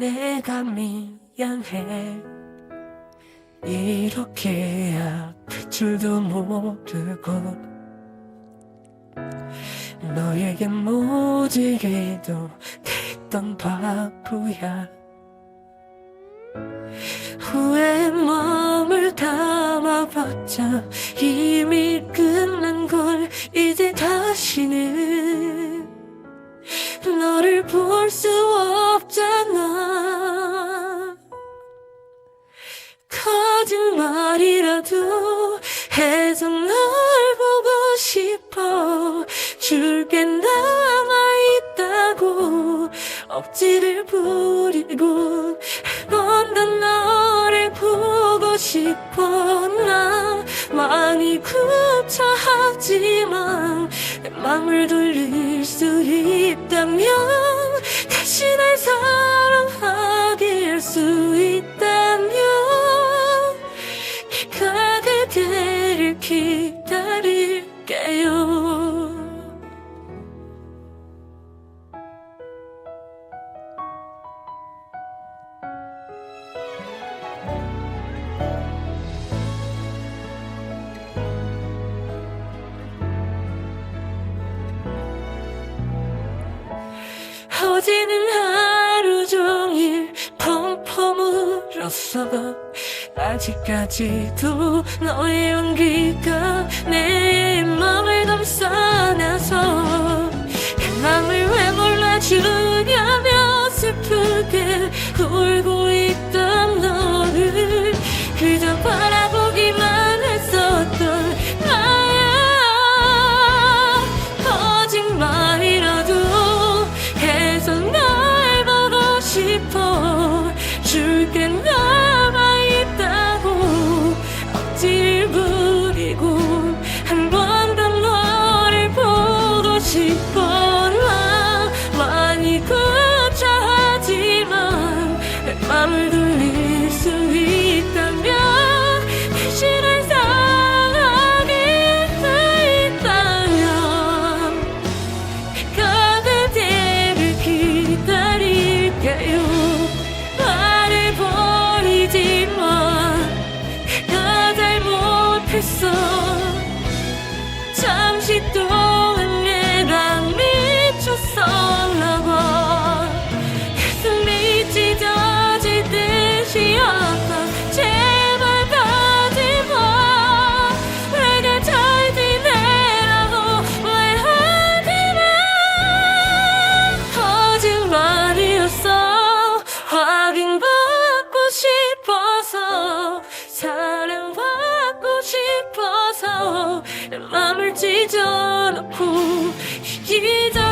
내가 미안해. 이렇게 아플 줄도 모르고 너에게 모지게도 됐던 바보야. 후회의 마음을 담아봤자 이미 끝난 걸 이제 다시는 너를 볼 수 없 잖아. 거짓말이라도 해서 널 보고 싶어. 줄게 남아있다고. 억지를 부리고 더 너를 보고 싶어. 나 많이 구차하지만 내 맘을 돌릴 수 있다면 다시 날 사랑 어제는 하루 종일 펑펑 울었어 아직까지도 너의 온기가 내 맘을 감싸나서 그 맘을 왜 몰라주냐며 슬프게 울고 싶어서 사랑받고 싶어서 내 맘을 찢어놓고 이기적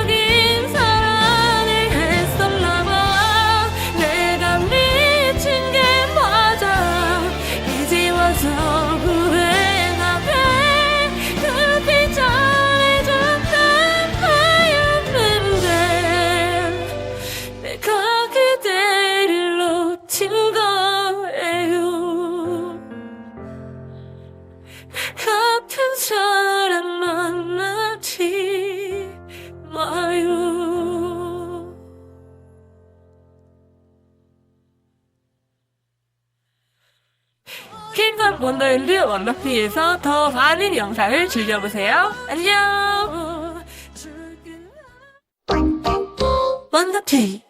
원더랜드 원더피에서 더 많은 영상을 즐겨보세요. 안녕! 원더피